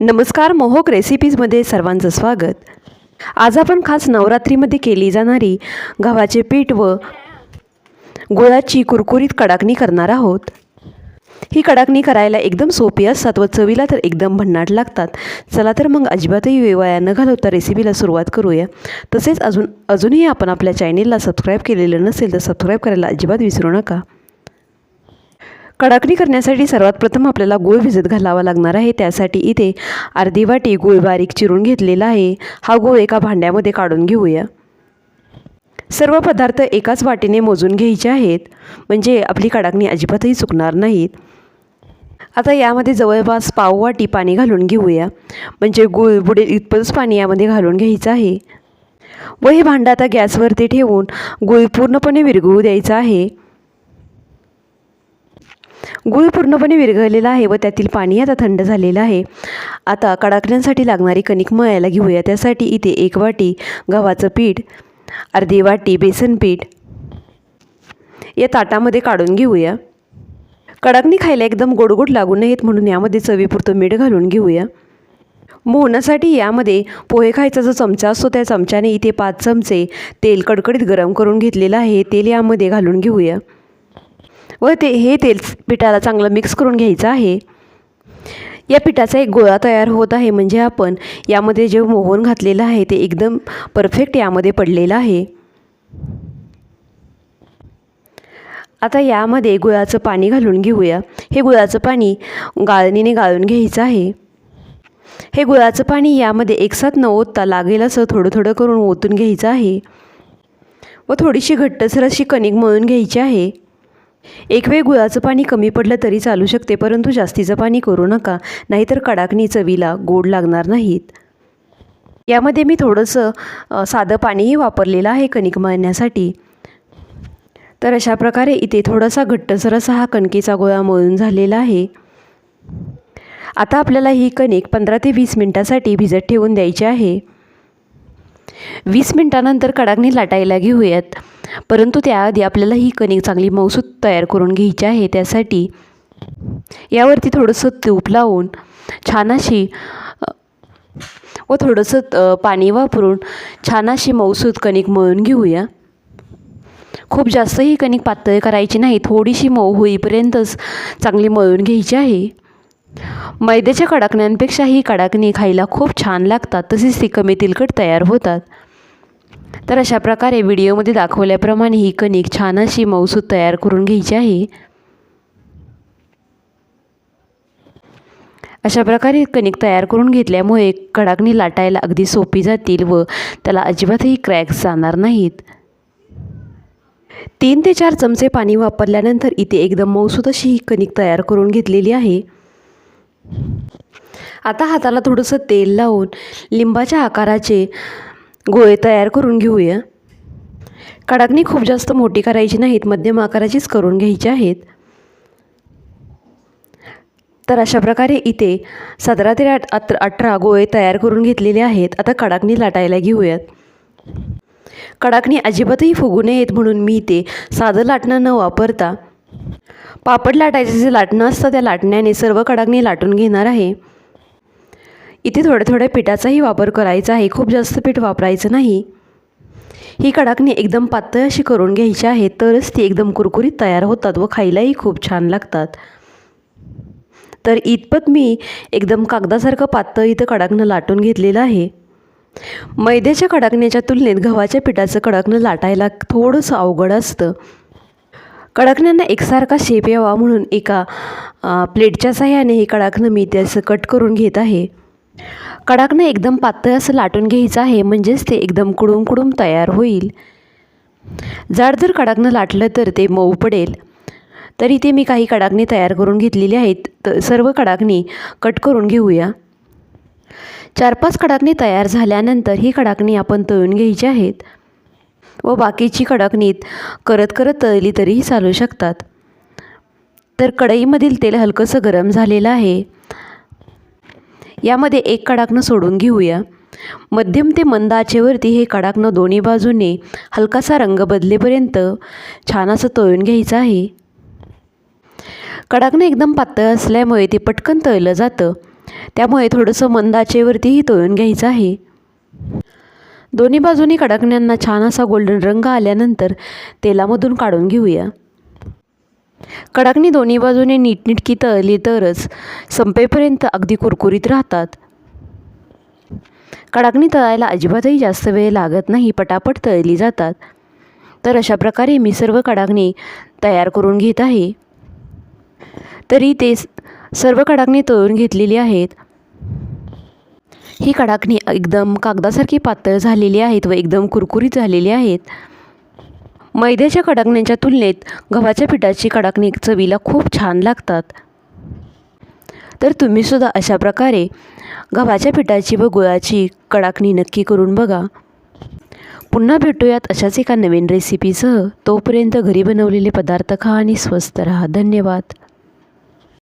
नमस्कार मोहक रेसिपीजमध्ये सर्वांचं स्वागत. आज आपण खास नवरात्रीमध्ये केली जाणारी गव्हाचे पीठ व गुळाची कुरकुरीत कडाकणी करणार आहोत. ही कडाकणी करायला एकदम सोपी असतात व चवीला तर एकदम भन्नाट लागतात. चला तर मग अजिबातही वेवाया न घालवता रेसिपीला सुरुवात करूया. तसेच अजून अजूनही आपण आपल्या चॅनेलला सबस्क्राईब केलेलं नसेल तर सबस्क्राईब करायला अजिबात विसरू नका. कडाकणी करण्यासाठी सर्वात प्रथम आपल्याला गूळ भिजत घालावा लागणार आहे. त्यासाठी इथे अर्धी वाटी गूळ बारीक चिरून घेतलेला आहे. हा गूळ एका भांड्यामध्ये काढून घेऊया. सर्व पदार्थ एकाच वाटीने मोजून घ्यायचे आहेत. म्हणजे आपली कडाकणी अजिबातही चुकणार नाहीत. आता यामध्ये जवळपास पाव वाटी पाणी घालून घेऊया. म्हणजे गूळ बुडेल इतपतच पाणी यामध्ये घालून घ्यायचं आहे. व हे भांडं आता गॅसवरती ठेवून गुळ पूर्णपणे विरघळू द्यायचं आहे. गूळ पूर्णपणे विरघळलेला आहे व त्यातील पाणी आता थंड झालेलं आहे. आता कडाकण्यांसाठी लागणारी कणिक मळायला घेऊया. त्यासाठी इथे एक वाटी गव्हाचं पीठ अर्धी वाटी बेसन पीठ या ताटामध्ये काढून घेऊया. कडाकणी खायला एकदम गोडगोड लागू नयेत म्हणून यामध्ये चवीपुरतं मीठ घालून घेऊया. मोहनासाठी यामध्ये पोहे खायचा जो चमचा असतो त्या चमच्याने इथे पाच चमचे तेल कडकडीत गरम करून घेतलेलं आहे. तेल यामध्ये घालून घेऊया. व ते हे तेल पिठाला चांगलं मिक्स करून घ्यायचं आहे. या पिठाचा एक गोळा तयार होत आहे म्हणजे आपण यामध्ये जे मोहन घातलेलं आहे ते एकदम परफेक्ट यामध्ये पडलेलं आहे. आता यामध्ये गुळाचं पाणी घालून घेऊया. हे गुळाचं पाणी गाळणीने गाळून घ्यायचं आहे. हे गुळाचं पाणी यामध्ये एकसाथ न ओतता लागेल असं थोडं थोडं करून ओतून घ्यायचं आहे. व थोडीशी घट्टसर अशी कणिक मळून घ्यायची आहे. एक वेळ गुळाचं पाणी कमी पडलं तरी चालू शकते परंतु जास्तीचं पाणी करू नका नाहीतर कडाकणी चवीला गोड लागणार नाहीत. यामध्ये मी थोडंसं साधं पाणीही वापरलेलं आहे कणिक मळण्यासाठी. तर अशा प्रकारे इथे थोडासा घट्टसर असा हा कणकेचा गोळा मळून झालेला आहे. आता आपल्याला ही कणिक पंधरा ते वीस मिनटासाठी भिजत ठेवून द्यायची आहे. वीस मिनटानंतर कडाकणी लाटायला घेऊयात. परंतु त्याआधी आपल्याला ही कणिक चांगली मौसूद तयार करून घ्यायची आहे. त्यासाठी यावरती थोडंसं तूप लावून छान अशी व थोडंसं पाणी वापरून छान अशी मौसूद कणिक मळून घेऊया. खूप जास्त ही कणिक पातळ करायची नाही थोडीशी मऊ होईपर्यंतच चांगली मळून घ्यायची आहे. मैद्याच्या कडाकण्यांपेक्षा ही कडाकणी खायला खूप छान लागतात तसेच ती कमी तिलकट तयार होतात. तर अशा प्रकारे व्हिडिओमध्ये दाखवल्याप्रमाणे ही कणिक छान अशी मौसूद तयार करून घ्यायची आहे. अशा प्रकारे कणिक तयार करून घेतल्यामुळे कडाकणी लाटायला अगदी सोपी जातील व त्याला अजिबातही क्रॅक्स जाणार नाहीत. तीन ते चार चमचे पाणी वापरल्यानंतर इथे एकदम मौसूद अशी ही कणिक तयार करून घेतलेली आहे. आता हाताला थोडंसं तेल लावून लिंबाच्या आकाराचे गोळे तयार करून घेऊया. कडाकणी खूप जास्त मोठी करायची नाहीत मध्यम आकाराचीच करून घ्यायची आहेत. तर अशा प्रकारे इथे सतरा ते आठ अत अठरा गोळे तयार करून घेतलेले आहेत. आता कडाकणी लाटायला घेऊयात. कडाकणी अजिबातही फुगू नयेत म्हणून मी ते साधं लाटणं न वापरता पापड लाटायचे जे लाटणं असतं त्या लाटण्याने सर्व कडाकणी लाटून घेणार आहे. इथे थोड्या थोड्या पिठाचाही वापर करायचा आहे. खूप जास्त पीठ वापरायचं नाही. ही कडाकणी एकदम पातळ अशी करून घ्यायची आहे तरच ती एकदम कुरकुरीत तयार होतात व खायलाही खूप छान लागतात. तर इतपत मी एकदम कागदासारखं पातळ इथं कडाकणं लाटून घेतलेलं आहे. मैद्याच्या कडाकण्याच्या तुलनेत गव्हाच्या पिठाचं कडाकणं लाटायला थोडंसं अवघड असतं. कडाकण्यांना एकसारखा शेप यावा म्हणून एका प्लेटच्या साह्याने हे कडाकणं मी त्याचं कट करून घेत आहे. कडाकणं एकदम पातळ असं लाटून घ्यायचं आहे म्हणजेच ते एकदम कुडूम कुडूम तयार होईल. जाड जर कडाकणं लाटलं तर ते मऊ पडेल. तर इथे मी काही कडाकणी तयार करून घेतलेली आहेत. तर सर्व कडाकणी कट करून घेऊया. चार पाच कडाकणी तयार झाल्यानंतर ही कडाकणी आपण तळून घ्यायची आहेत व बाकीची कडाकणीत करत करत तळली तरीही चालू शकतात. तर कढईमधील तेल हलकंसं गरम झालेलं आहे. यामध्ये एक कडाकणं सोडून घेऊया. मध्यम ते मंद आचेवरती हे कडाकणं दोन्ही बाजूने हलकासा रंग बदलेपर्यंत छान असं तळून घ्यायचं आहे. कडाकणं एकदम पातळ असल्यामुळे ते पटकन तळलं जातं. त्यामुळे थोडंसं मंद आचेवरतीही तळून घ्यायचं आहे. दोन्ही बाजूनी कडाकण्यांना छान असा गोल्डन रंग आल्यानंतर तेलामधून काढून घेऊया. कडाकणी दोन्ही बाजूने नीटनीटकी तळली तरच संपेपर्यंत अगदी कुरकुरीत राहतात. कडाकणी तळायला अजिबातही जास्त वेळ लागत नाही पटापट तळली जातात. तर अशा प्रकारे मी सर्व कडाकणी तयार करून घेत आहे. तरी ते सर्व कडाकणी तळून घेतलेली आहेत. ही कडाकणी एकदम कागदासारखी पातळ झालेली आहेत व एकदम कुरकुरीत झालेली आहेत. मैद्याच्या कडाकण्यांच्या तुलनेत गव्हाच्या पिठाची कडाकणी चवीला खूप छान लागतात. तर तुम्हीसुद्धा अशा प्रकारे गव्हाच्या पिठाची व गुळाची कडाकणी नक्की करून बघा. पुन्हा भेटूयात अशाच एका नवीन रेसिपीसह तोपर्यंत घरी बनवलेले पदार्थ खा आणि स्वस्त रहा. धन्यवाद.